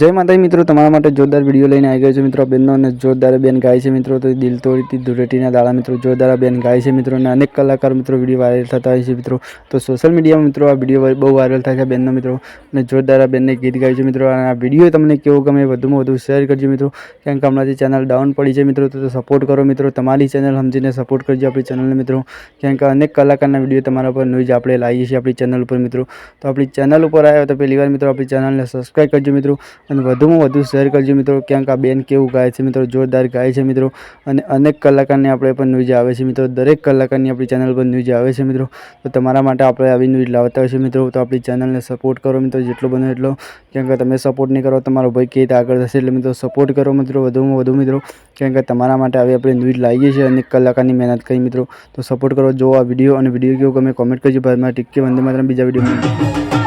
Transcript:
જય માતાજી મિત્રો, તમારા માટે જોરદાર વીડિયો લઈને આવી ગયો છે મિત્રો. બેનનો અને જોરદાર બેન ગાય છે મિત્રો. તો દિલ તોડીથી ધૂળેટીના દાડા મિત્રો, જોરદાર બેન ગાય છે મિત્રો અને અનેક કલાકાર મિત્રો વીડિયો વાયરલ થતા હોય છે મિત્રો. તો સોશિયલ મીડિયામાં મિત્રો આ વીડિયો બહુ વાયરલ થાય છે બેનનો મિત્રો. અને જોરદાર બેનને ગીત ગાય છે મિત્રો. અને આ વીડિયો તમને કેવો ગમે વધુમાં વધુ શેર કરજો મિત્રો. કારણ કે હમણાંથી ચેનલ ડાઉન પડી છે મિત્રો, તો સપોર્ટ કરો મિત્રો. તમારી ચેનલ સમજીને સપોર્ટ કરજો આપણી ચેનલને મિત્રો. કારણ કે અનેક કલાકારના વીડિયો તમારા પર ન્યૂઝ આપણે લાવીએ છીએ આપણી ચેનલ ઉપર મિત્રો. તો આપણી ચેનલ ઉપર આવ્યા તો પહેલી વાર મિત્રો આપણી ચેનલને સબસ્ક્રાઈબ કરજો મિત્રો. અને વધુમાં વધુ શેર કરજો મિત્રો. ક્યાંક આ બેન કેવું ગાય છે મિત્રો? જોરદાર ગાય છે મિત્રો. અને અનેક કલાકારની આપણે પણ ન્યૂઝ આવે છે મિત્રો. દરેક કલાકારની આપણી ચેનલ પર ન્યૂઝ આવે છે મિત્રો. તો તમારા માટે આપણે આવી ન્યૂઝ લાવતા હોય છે મિત્રો. તો આપણી ચેનલને સપોર્ટ કરો મિત્રો. જેટલો બને એટલો. કેમ કે તમે સપોર્ટ નહીં કરો, તમારો ભાઈ કેવી રીતે આગળ થશે એટલે મિત્રો સપોર્ટ કરો મિત્રો. વધુમાં વધુ મિત્રો. કેમ કે તમારા માટે આવી આપણે ન્યૂઝ લાવીએ છીએ. અનેક કલાકારની મહેનત કરી મિત્રો. તો સપોર્ટ કરો. જો આ વીડિયો અને વીડિયો કેવો ગમે કોમેન્ટ કરજો. ભાઈ મારા ટીકે વંદે માત્ર બીજા વીડિયો